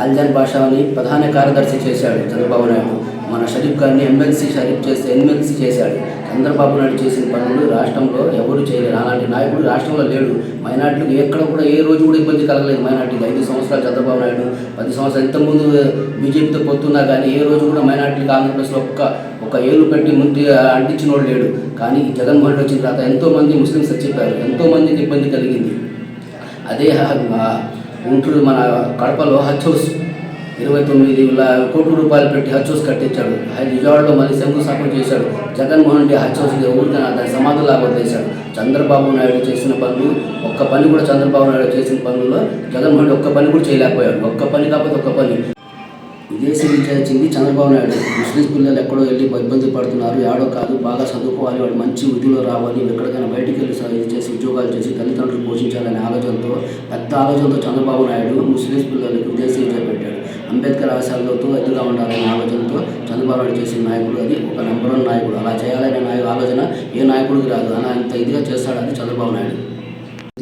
లాల్జాన్ బాషాని ప్రధాన కార్యదర్శి చేశాడు చంద్రబాబు నాయుడు. మన షరీఫ్ గారిని ఎమ్మెల్సీ షరీఫ్ చేస్తే ఎమ్మెల్సీ చేశాడు. చంద్రబాబు నాయుడు చేసిన పనులు రాష్ట్రంలో ఎవరు చేయలేరు. అలాంటి నాయకుడు రాష్ట్రంలో లేడు. మైనార్టీలకు ఎక్కడ కూడా ఏ రోజు కూడా ఇబ్బంది కలగలేదు మైనార్టీలు. ఐదు సంవత్సరాలు చంద్రబాబు నాయుడు పది సంవత్సరాలు ఇంతకుముందు బీజేపీతో పొత్తున్నా కానీ ఏ రోజు కూడా మైనార్టీలకు ఆంధ్రప్రదేశ్లో ఒక్క ఒక ఏలు పెట్టి ముందు అంటించిన వాడు లేడు. కానీ ఈ జగన్మోహన్ రెడ్డి వచ్చిన తర్వాత ఎంతోమంది ముస్లిమ్స్ చచ్చిపోయారు ఎంతోమందికి ఇబ్బంది కలిగింది. అదే గుంటూరు మన కడపలో హచ్ హౌస్ ఇరవై తొమ్మిది కోట్ల రూపాయలు పెట్టి హచ్ హౌస్ కట్టించాడు. ఆయన విజయవాడలో మళ్ళీ శంకుస్థాపన చేశాడు. జగన్మోహన్ రెడ్డి హచ్ హౌస్ ఊరికైనా దాని సమాధులాగా చేశాడు చంద్రబాబు నాయుడు చేసిన పనులు ఒక్క పని కూడా చంద్రబాబు నాయుడు చేసిన పనుల్లో జగన్మోహన్ రెడ్డి ఒక్క పని కూడా చేయలేకపోయాడు. ఒక్క పని కాకపోతే ఒక్క పని. విదేశీ విద్య చంద్రబాబు నాయుడు ముస్లిం పిల్లలు ఎక్కడో వెళ్ళి ఇబ్బంది పడుతున్నారు. ఏడో కాదు బాగా చదువుకోవాలి. వాడు మంచి విధుల్లో రావాలి. ఎక్కడికైనా బయటికి వెళ్ళి స- ఇది చేసి ఉద్యోగాలు చేసి తల్లిదండ్రులు పోషించాలనే ఆలోచనతో పెద్ద ఆలోచనతో చంద్రబాబు నాయుడు ముస్లిం పిల్లలకు విదేశీ విద్య పెట్టాడు. అంబేద్కర్ ఆశయాలతో ఎదురుగా ఉండాలనే ఆలోచనతో చంద్రబాబు నాయుడు చేసిన నాయకుడు అది. ఒక నెంబర్ వన్ నాయకుడు. అలా చేయాలనే నాయ ఆలోచన ఏ నాయకుడికి రాదు. అలా అంత ఇదిగా చేస్తాడని చంద్రబాబు నాయుడు.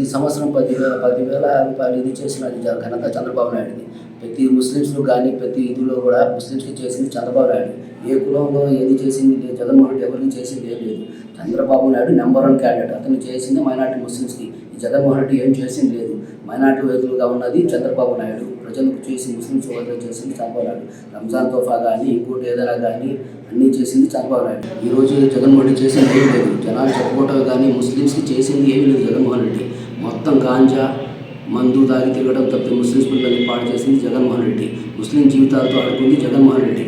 ఈ సంవత్సరం పదివేల పదివేల రూపాయలు ఇది చేసినది ఘనత చంద్రబాబు నాయుడుది ప్రతి ముస్లిమ్స్లో కానీ ప్రతి ఇదిలో కూడా ముస్లిమ్స్కి చేసింది చంద్రబాబు నాయుడు. ఏ కులంలో ఏది చేసింది జగన్మోహన్ రెడ్డి ఎవరికి చేసింది ఏం లేదు. Chandrababu Naidu number one candidate అతను చేసింది మైనార్టీ ముస్లిమ్స్కి. జగన్మోహన్ రెడ్డి ఏం చేసింది లేదు. మైనార్టీ వ్యక్తులుగా ఉన్నది చంద్రబాబు నాయుడు. ప్రజలకు చేసి ముస్లిమ్స్ సోదరులు చేసింది చంద్రబాబు నాయుడు. రంజాన్ తోఫా కానీ ఇంకోటి ఏదైనా కానీ అన్నీ చేసింది చంద్రబాబు నాయుడు. ఈరోజు జగన్మోహన్ రెడ్డి చేసింది ఏమీ లేదు. జనాలు చెప్పుకోవటం కానీ ముస్లిమ్స్కి చేసింది ఏమీ లేదు జగన్మోహన్ రెడ్డి. మొత్తం గాంజా మందు దారి తిరగడం తప్పితే ముస్లిమ్స్ పిల్లల్ని పాడు చేసింది జగన్మోహన్ రెడ్డి. ముస్లిం జీవితాలతో ఆడుకుంది జగన్మోహన్ రెడ్డి.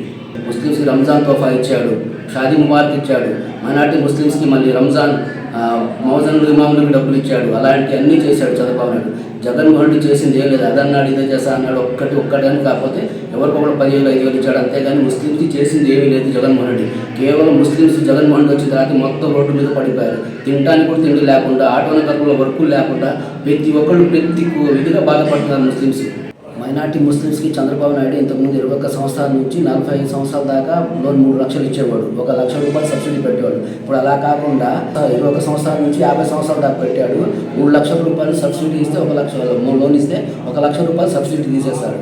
ముస్లిమ్స్కి రంజాన్ తోఫా ఇచ్చాడు షాదీ ముబారక్ ఇచ్చాడు మైనార్టీ ముస్లిమ్స్కి మళ్ళీ రంజాన్ ఆ, మౌజన్లు ఇమాములకు డబ్బులు ఇచ్చాడు అలాంటి అన్నీ చేశాడు చంద్రబాబు నాయుడు జగన్మోహన్ రెడ్డి చేసింది ఏం లేదు అదన్నాడు ఇదే చేస్తా అన్నాడు ఒక్కటి ఒక్కటి అని కాకపోతే ఎవరికొకరు పదివేలు ఐదు వేలు ఇచ్చాడు అంతేగాని ముస్లింస్కి చేసింది ఏమీ లేదు జగన్మోహన్ రెడ్డి కేవలం ముస్లిమ్స్ జగన్మోహన్ రెడ్డి వచ్చిన తర్వాత మొత్తం రోడ్డు మీద పడిపోయారు. తినడానికి కూడా తిండి లేకుండా ఆటోల కర్మలో వర్కులు లేకుండా ప్రతి ఒక్కళ్ళు ప్రతి విధిగా బాధపడుతున్నారు ముస్లిమ్స్. మైనార్టీ ముస్లిమ్స్కి చంద్రబాబు నాయుడు ఇంతకుముందు ఇరవై ఒక్క సంవత్సరాల నుంచి నలభై ఐదు సంవత్సరాల దాకా లోన్ మూడు లక్షలు ఇచ్చేవాడు. ఒక లక్ష రూపాయలు సబ్సిడీ పెట్టేవాడు. ఇప్పుడు అలా కాకుండా ఇరవై ఒక్క సంవత్సరాల నుంచి యాభై సంవత్సరాల దాకా పెట్టాడు. మూడు లక్షల రూపాయలు సబ్సిడీ ఇస్తే ఒక లక్ష మూడు లోన్ ఇస్తే ఒక లక్ష రూపాయలు సబ్సిడీ తీసేస్తాడు